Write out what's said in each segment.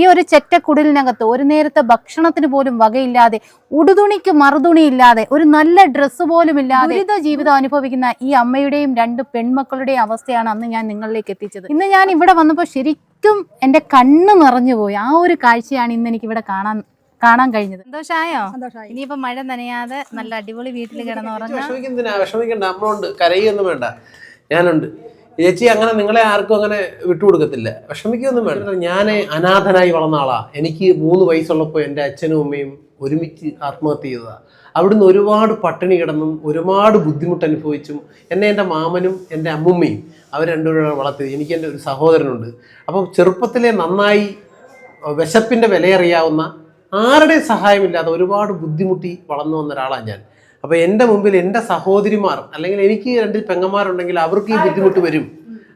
ഈ ഒരു ചെറ്റക്കുടലിനകത്ത് ഒരു നേരത്തെ ഭക്ഷണത്തിന് പോലും വകയില്ലാതെ ഉടുതുണിക്ക് മറുതുണി ഇല്ലാതെ ഒരു നല്ല ഡ്രസ്സ് പോലും ഇല്ലാതെ ദുരിത ജീവിതം അനുഭവിക്കുന്ന ഈ അമ്മയുടെയും രണ്ട് പെൺമക്കളുടെയും അവസ്ഥയാണ് അന്ന് ഞാൻ നിങ്ങളിലേക്ക് എത്തിച്ചത്. ഇന്ന് ഞാൻ ഇവിടെ വന്നപ്പോൾ ശരിക്കും എന്റെ കണ്ണ് നിറഞ്ഞുപോയി. ആ ഒരു കാഴ്ചയാണ് ഇന്ന് എനിക്ക് ഇവിടെ കാണാൻ കാണാൻ കഴിഞ്ഞത്. സന്തോഷമായോ സന്തോഷമായി ഇനിയിപ്പോ മഴ നനയാതെ നല്ല അടിപൊളി വീട്ടിൽ കിടന്നുറങ്ങാം വിഷമിക്കണ്ട. അമ്മ ഉണ്ട് കരയൊന്നും വേണ്ട. ഞാനുണ്ട്. ചേച്ചി അങ്ങനെ നിങ്ങളെ ആർക്കും അങ്ങനെ വിട്ടുകൊടുക്കത്തില്ല. വിഷമിക്കൊന്നും വേണ്ട. ഞാൻ അനാഥനായി വളർന്ന ആളാ. എനിക്ക് മൂന്ന് വയസ്സുള്ളപ്പോൾ എന്റെ അച്ഛനും അമ്മയും ഒരുമിച്ച് ആത്മഹത്യ ചെയ്തതാണ് അവിടുന്ന് ഒരുപാട് പട്ടിണി കിടന്നും ഒരുപാട് ബുദ്ധിമുട്ട് അനുഭവിച്ചും എന്നെ എന്റെ മാമനും എന്റെ അമ്മുമ്മയും അവർ രണ്ടുപേരും വളർത്തിയത്. എനിക്ക് എന്റെ ഒരു സഹോദരനുണ്ട്. അപ്പം ചെറുപ്പത്തിലെ നന്നായി വിശപ്പിന്റെ വിലയറിയാവുന്ന ആരുടെയും സഹായമില്ലാതെ ഒരുപാട് ബുദ്ധിമുട്ടി വളർന്നു വന്ന ഒരാളാണ് ഞാൻ. അപ്പോൾ എന്റെ മുമ്പിൽ എന്റെ സഹോദരിമാർ അല്ലെങ്കിൽ എനിക്ക് രണ്ട് പെങ്ങന്മാരുണ്ടെങ്കിൽ അവർക്ക് ഈ ബുദ്ധിമുട്ട് വരും.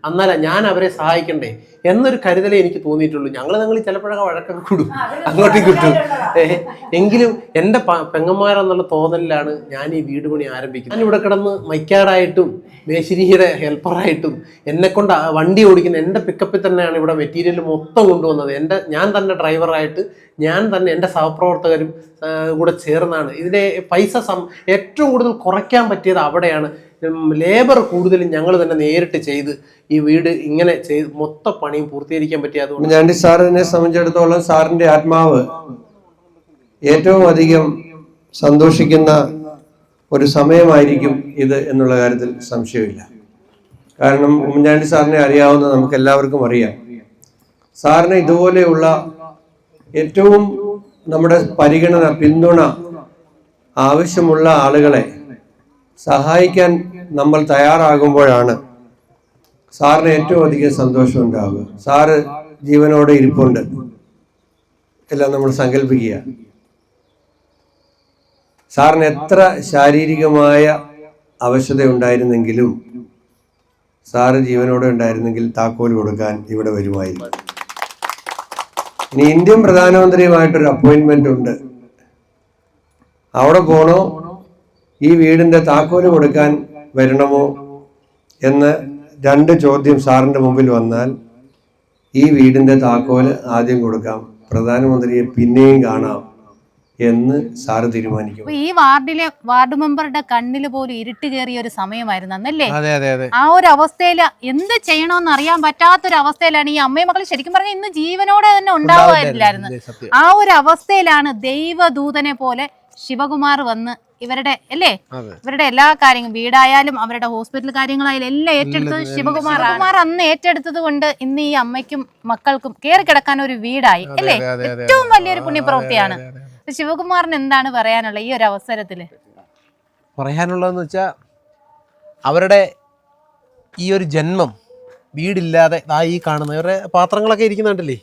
എന്നാല ഞാൻ അവരെ സഹായിക്കണ്ടേ എന്നൊരു കരുതലേ എനിക്ക് തോന്നിയിട്ടുള്ളൂ. ഞങ്ങൾ നിങ്ങൾ ചിലപ്പോഴൊക്കെ വഴക്കൊക്കെ കൂടും. അങ്ങോട്ടും കിട്ടും എങ്കിലും എന്റെ പെങ്ങന്മാരെന്നുള്ള തോന്നലിലാണ് ഞാൻ ഈ വീട് പണി ആരംഭിക്കുന്നത്. ഞാൻ ഇവിടെ കിടന്ന് മൈക്കാടായിട്ടും മേശിരിയുടെ ഹെൽപ്പറായിട്ടും എന്നെ കൊണ്ട് വണ്ടി ഓടിക്കുന്ന എന്റെ പിക്കപ്പിൽ തന്നെയാണ് ഇവിടെ മെറ്റീരിയൽ മൊത്തം കൊണ്ടുവന്നത്. എന്റെ ഞാൻ തന്നെ ഡ്രൈവറായിട്ട് ഞാൻ തന്നെ എന്റെ സഹപ്രവർത്തകരും കൂടെ ചേർന്നാണ്. ഇതിന്റെ പൈസ സം ഏറ്റവും കൂടുതൽ കുറയ്ക്കാൻ പറ്റിയത് അവിടെയാണ്. ലേബർ കൂടുതലും ഞങ്ങൾ തന്നെ നേരിട്ട് ചെയ്ത് ഈ വീട് ഇങ്ങനെ ചെയ്ത് മൊത്ത പണിയും പൂർത്തീകരിക്കാൻ പറ്റി അതുകൊണ്ട് ഉമ്മൻചാണ്ടി സാറിനെ സംബന്ധിച്ചിടത്തോളം സാറിന്റെ ആത്മാവ് ഏറ്റവും അധികം സന്തോഷിക്കുന്ന ഒരു സമയമായിരിക്കും ഇത് എന്നുള്ള കാര്യത്തിൽ സംശയമില്ല. കാരണം ഉമ്മൻചാണ്ടി സാറിനെ അറിയാവുന്ന നമുക്ക് എല്ലാവർക്കും അറിയാം. സാറിന് ഇതുപോലെയുള്ള ഏറ്റവും നമ്മുടെ പരിഗണന പിന്തുണ ആവശ്യമുള്ള ആളുകളെ സഹായിക്കാൻ നമ്മൾ തയ്യാറാകുമ്പോഴാണ് സാറിന് ഏറ്റവും അധികം സന്തോഷം ഉണ്ടാവുക. സാറ് ജീവനോടെ ഇരിപ്പുണ്ട്. എല്ലാം നമ്മൾ സങ്കല്പിക്കുക. സാറിന് എത്ര ശാരീരികമായ അവശത ഉണ്ടായിരുന്നെങ്കിലും സാറ് ജീവനോടെ ഉണ്ടായിരുന്നെങ്കിൽ താക്കോൽ കൊടുക്കാൻ ഇവിടെ വരുമായിരുന്നു. ഇനി ഇന്ത്യൻ പ്രധാനമന്ത്രിയുമായിട്ടൊരു അപ്പോയിന്റ്മെന്റ് ഉണ്ട്. അവിടെ പോണോ? ഈ വീടിന്റെ താക്കോൽ കൊടുക്കാൻ വരണമോ എന്ന് രണ്ട് ചോദ്യം സാറിന്റെ മുമ്പിൽ വന്നാൽ ഈ വീടിന്റെ താക്കോൽ ആദ്യം കൊടുക്കാം. പ്രധാനമന്ത്രിയെ പിന്നെയും കാണാം എന്ന് സാറ് തീരുമാനിക്കും. ഈ വാർഡിലെ വാർഡ് മെമ്പറുടെ കണ്ണിൽ പോലും ഇരുട്ട് കയറിയ ഒരു സമയമായിരുന്നു അന്നല്ലേ? അതെ അതെ അതെ. ആ ഒരു അവസ്ഥയിൽ എന്ത് ചെയ്യണമെന്ന് അറിയാൻ പറ്റാത്തൊരു അവസ്ഥയിലാണ് ഈ അമ്മയും മക്കൾ ശരിക്കും പറഞ്ഞാൽ ഇന്ന് ജീവനോടെ തന്നെ ഉണ്ടാവുമായിരുന്നില്ലായിരുന്നു ആ ഒരു അവസ്ഥയിലാണ് ദൈവദൂതനെ പോലെ ശിവകുമാർ വന്ന് ഇവരുടെ അല്ലേ? ഇവരുടെ എല്ലാ കാര്യങ്ങളും വീടായാലും അവരുടെ ഹോസ്പിറ്റൽ കാര്യങ്ങളായാലും എല്ലാം ഏറ്റെടുത്തത് ശിവകുമാർ ശിവകുമാർ അന്ന് ഏറ്റെടുത്തത് കൊണ്ട് ഇന്ന് ഈ അമ്മയ്ക്കും മക്കൾക്കും കയറി കിടക്കാൻ ഒരു വീടായി അല്ലേ? ഏറ്റവും വലിയൊരു പുണ്യപ്രവൃത്തിയാണ്. ശിവകുമാറിന് എന്താണ് പറയാനുള്ളത് ഈ ഒരു അവസരത്തിൽ? പറയാനുള്ളതെന്ന് വെച്ചാൽ അവരുടെ ഈ ഒരു ജന്മം വീടില്ലാതെ ആ ഈ കാണുന്ന ഇവരുടെ പാത്രങ്ങളൊക്കെ ഇരിക്കുന്നുണ്ടല്ലേ?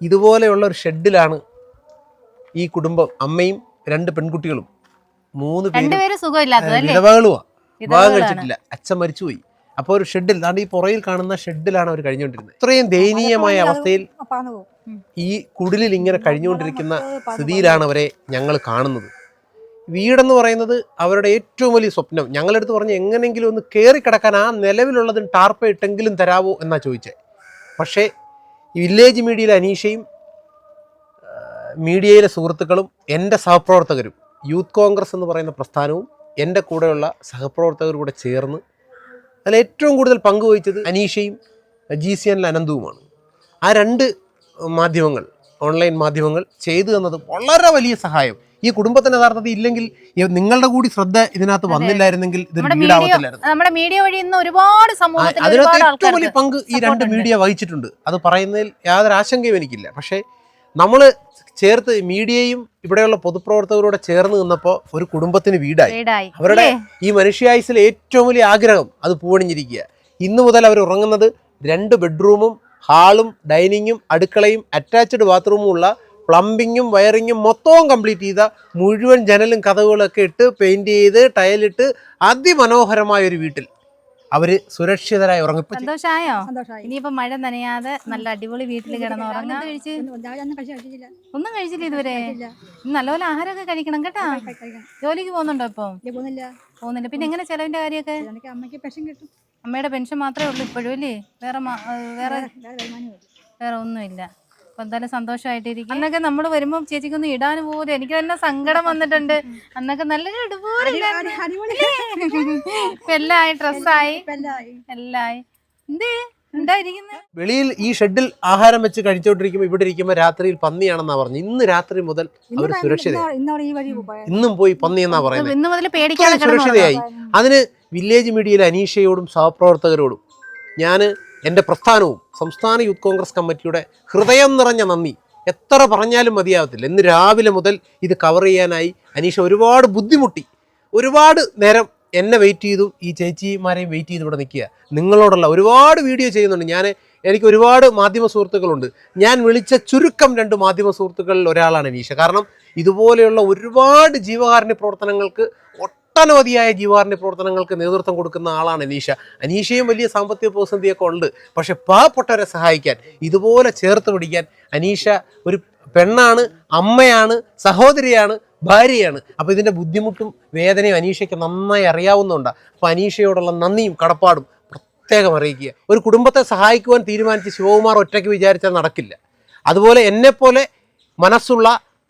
ഇതുപോലെയുള്ള ഒരു ഷെഡിലാണ് ഈ കുടുംബം അമ്മയും രണ്ട് പെൺകുട്ടികളും. മൂന്ന് പേരും രണ്ടുപേരും സുഖമില്ലാത്തത് അല്ലേ? വിധവകളുമാ വിവാഹം കഴിച്ചിട്ടില്ല. അച്ഛൻ മരിച്ചുപോയി. അപ്പോൾ ഒരു ഷെഡിൽ അതാണ്ട് ഈ പുറയിൽ കാണുന്ന ഷെഡിലാണ് അവർ കഴിഞ്ഞുകൊണ്ടിരുന്നത്. ഇത്രയും ദയനീയമായ അവസ്ഥയിൽ ഈ കുടിലിൽ ഇങ്ങനെ കഴിഞ്ഞുകൊണ്ടിരിക്കുന്ന സ്ഥിതിയിലാണ് അവരെ ഞങ്ങൾ കാണുന്നത്. വീടെന്ന് പറയുന്നത് അവരുടെ ഏറ്റവും വലിയ സ്വപ്നം. ഞങ്ങളെടുത്ത് പറഞ്ഞ് എങ്ങനെങ്കിലും ഒന്ന് കയറി കിടക്കാൻ ആ നിലവിലുള്ളതിന് ടാർപ്പ ഇട്ടെങ്കിലും തരാവോ എന്നാ ചോദിച്ചേ. പക്ഷേ ഈ വില്ലേജ് മീഡിയയിലെ അനീഷയും മീഡിയയിലെ സുഹൃത്തുക്കളും എന്റെ സഹപ്രവർത്തകരും യൂത്ത് കോൺഗ്രസ് എന്ന് പറയുന്ന പ്രസ്ഥാനവും എന്റെ കൂടെയുള്ള സഹപ്രവർത്തകരും കൂടെ ചേർന്ന് അതിൽ ഏറ്റവും കൂടുതൽ പങ്കുവഹിച്ചത് അനീഷയും ജി സി എൻ അനന്തുവുമാണ്. ആ രണ്ട് മാധ്യമങ്ങൾ ഓൺലൈൻ മാധ്യമങ്ങൾ ചെയ്തു തന്നത് വളരെ വലിയ സഹായം. ഈ കുടുംബത്തിന് യഥാർത്ഥത്തിൽ ഇല്ലെങ്കിൽ നിങ്ങളുടെ കൂടി ശ്രദ്ധ ഇതിനകത്ത് വന്നില്ലായിരുന്നെങ്കിൽ നമ്മുടെ മീഡിയ വഴി ഇന്ന് ഒരുപാട് അതിനകത്ത് ഏറ്റവും വലിയ പങ്ക് ഈ രണ്ട് മീഡിയ വഹിച്ചിട്ടുണ്ട്. അത് പറയുന്നതിൽ യാതൊരു ആശങ്കയും എനിക്കില്ല. പക്ഷേ നമ്മൾ ചേർത്ത് മീഡിയയും ഇവിടെയുള്ള പൊതുപ്രവർത്തകരോടെ ചേർന്ന് നിന്നപ്പോൾ ഒരു കുടുംബത്തിന് വീടായി. വീടായി. അവരുടെ ഈ മനുഷ്യായുസിലെ ഏറ്റവും വലിയ ആഗ്രഹം അത് പൂവണിഞ്ഞിരിക്കുക. ഇന്നു മുതൽ അവർ ഉറങ്ങുന്നത് രണ്ട് ബെഡ്റൂമും ഹാളും ഡൈനിങ്ങും അടുക്കളയും അറ്റാച്ച്ഡ് ബാത്റൂമും ഉള്ള പ്ലംബിങ്ങും വയറിങ്ങും മൊത്തവും കംപ്ലീറ്റ് ചെയ്ത മുഴുവൻ ജനലും കഥകളൊക്കെ ഇട്ട് പെയിന്റ് ചെയ്ത് ടൈലിട്ട് അതിമനോഹരമായ ഒരു വീട്ടിൽ. അവർ സുരക്ഷിതരായി ഉറങ്ങും ഇപ്പൊ സന്തോഷായോ? സന്തോഷമായി ഇനിയിപ്പോ മഴ നനയാതെ നല്ല അടിപൊളി വീട്ടിൽ കിടന്ന് ഉറങ്ങാൻ ഒന്നും കഴിച്ച് കഴിച്ചില്ല ഇതുവരെ. നല്ലപോലെ ആഹാരമൊക്കെ കഴിക്കണം കേട്ടാ. ജോലിക്ക് പോകുന്നുണ്ടോ ഇപ്പൊ? ഇല്ല, പോകുന്നില്ല. പിന്നെ എങ്ങനെ ചെലവിന്റെ കാര്യമൊക്കെ? എനിക്ക് അമ്മയ്ക്ക് പെൻഷൻ കിട്ടും. അമ്മയുടെ പെൻഷൻ മാത്രമേ ഉള്ളൂ ഇപ്പോഴും അല്ലേ? വേറെ വേറെ വേറെ വേറെ ഒന്നുമില്ല. അപ്പൊ എന്തായാലും സന്തോഷമായിട്ടിരിക്കും. അന്നൊക്കെ നമ്മൾ വരുമ്പോൾ ചേച്ചിക്കൊന്നും ഇടാൻ പോലും എനിക്ക് തന്നെ സങ്കടം വന്നിട്ടുണ്ട്. അന്നൊക്കെ നല്ലൊരു ഇടുപോലെ ഇപ്പൊ എല്ലായി ഡ്രസ്സായി. എല്ലായി. എന്തേ? വെളിയിൽ ഈ ഷെഡിൽ ആഹാരം വെച്ച് കഴിച്ചോണ്ടിരിക്കുമ്പോ ഇവിടെ ഇരിക്കുമ്പോൾ രാത്രിയിൽ പന്നിയാണെന്നാ പറഞ്ഞു. ഇന്ന് രാത്രി മുതൽ അവർ അവർ സുരക്ഷിതയായി. ഇന്നോ- പോയി പന്നി എന്നാ പറയുന്നത് സുരക്ഷിതയായി. അതിന് വില്ലേജ് മീഡിയയിലെ അനീഷയോടും സഹപ്രവർത്തകരോടും ഞാൻ എന്റെ പ്രസ്ഥാനവും സംസ്ഥാന യൂത്ത് കോൺഗ്രസ് കമ്മിറ്റിയുടെ ഹൃദയം നിറഞ്ഞ നന്ദി. എത്ര പറഞ്ഞാലും മതിയാവത്തില്ല. ഇന്ന് രാവിലെ മുതൽ ഇത് കവർ ചെയ്യാനായി അനീഷ ഒരുപാട് ബുദ്ധിമുട്ടി. ഒരുപാട് നേരം എന്നെ വെയിറ്റ് ചെയ്തു. ഈ ചേച്ചിമാരെയും വെയിറ്റ് ചെയ്ത് ഇവിടെ നിൽക്കുക. നിങ്ങളോടുള്ള ഒരുപാട് വീഡിയോ ചെയ്യുന്നുണ്ട്. ഞാൻ എനിക്ക് ഒരുപാട് മാധ്യമ സുഹൃത്തുക്കളുണ്ട്. ഞാൻ വിളിച്ച ചുരുക്കം രണ്ട് മാധ്യമ സുഹൃത്തുക്കളിൽ ഒരാളാണ് അനീഷ കാരണം ഇതുപോലെയുള്ള ഒരുപാട് ജീവകാരുണ്യ പ്രവർത്തനങ്ങൾക്ക് ഒട്ടനവധിയായ ജീവകാരുണ്യ പ്രവർത്തനങ്ങൾക്ക് നേതൃത്വം കൊടുക്കുന്ന ആളാണ് അനീഷ. അനീഷയും വലിയ സാമ്പത്തിക പ്രതിസന്ധിയൊക്കെ ഉണ്ട്. പക്ഷെ പാവപ്പെട്ടവരെ സഹായിക്കാൻ ഇതുപോലെ ചേർത്ത് പിടിക്കാൻ അനീഷ ഒരു പെണ്ണാണ് അമ്മയാണ് സഹോദരിയാണ് ഭാര്യയാണ്. അപ്പോൾ ഇതിന്റെ ബുദ്ധിമുട്ടും വേദനയും അനീഷയ്ക്ക് നന്നായി അറിയാവുന്നതുകൊണ്ടാണ് അപ്പോൾ അനീഷയോടുള്ള നന്ദിയും കടപ്പാടും പ്രത്യേകം അറിയിക്കുക. ഒരു കുടുംബത്തെ സഹായിക്കുവാൻ തീരുമാനിച്ച് ശിവകുമാർ ഒറ്റയ്ക്ക് വിചാരിച്ചാൽ നടക്കില്ല. അതുപോലെ എന്നെപ്പോലെ മനസ്സുള്ള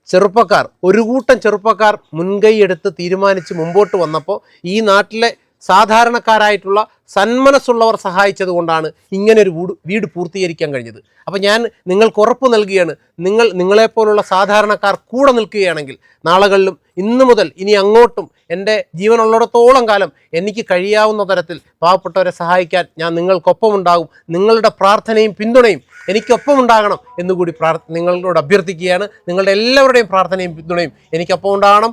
ചെറുപ്പക്കാർ ഒരു കൂട്ടം ചെറുപ്പക്കാർ മുൻകൈയെടുത്ത് തീരുമാനിച്ച് മുമ്പോട്ട് വന്നപ്പോൾ ഈ നാട്ടിലെ സാധാരണക്കാരായിട്ടുള്ള സന്മനസ്സുള്ളവർ സഹായിച്ചത് കൊണ്ടാണ് ഇങ്ങനൊരു വീട് വീട് പൂർത്തീകരിക്കാൻ കഴിഞ്ഞത്. അപ്പോൾ ഞാൻ നിങ്ങൾക്ക് ഉറപ്പ് നൽകുകയാണ്. നിങ്ങൾ നിങ്ങളെപ്പോലുള്ള സാധാരണക്കാർ കൂടെ നിൽക്കുകയാണെങ്കിൽ നാളുകളിലും ഇന്നു മുതൽ ഇനി അങ്ങോട്ടും എന്റെ ജീവനുള്ളിടത്തോളം കാലം എനിക്ക് കഴിയാവുന്ന തരത്തിൽ പാവപ്പെട്ടവരെ സഹായിക്കാൻ ഞാൻ നിങ്ങൾക്കൊപ്പമുണ്ടാകും. നിങ്ങളുടെ പ്രാർത്ഥനയും പിന്തുണയും എനിക്കൊപ്പം ഉണ്ടാകണം എന്നുകൂടി പ്രാർ നിങ്ങളോട് അഭ്യർത്ഥിക്കുകയാണ്. നിങ്ങളുടെ എല്ലാവരുടെയും പ്രാർത്ഥനയും പിന്തുണയും എനിക്കൊപ്പം ഉണ്ടാകണം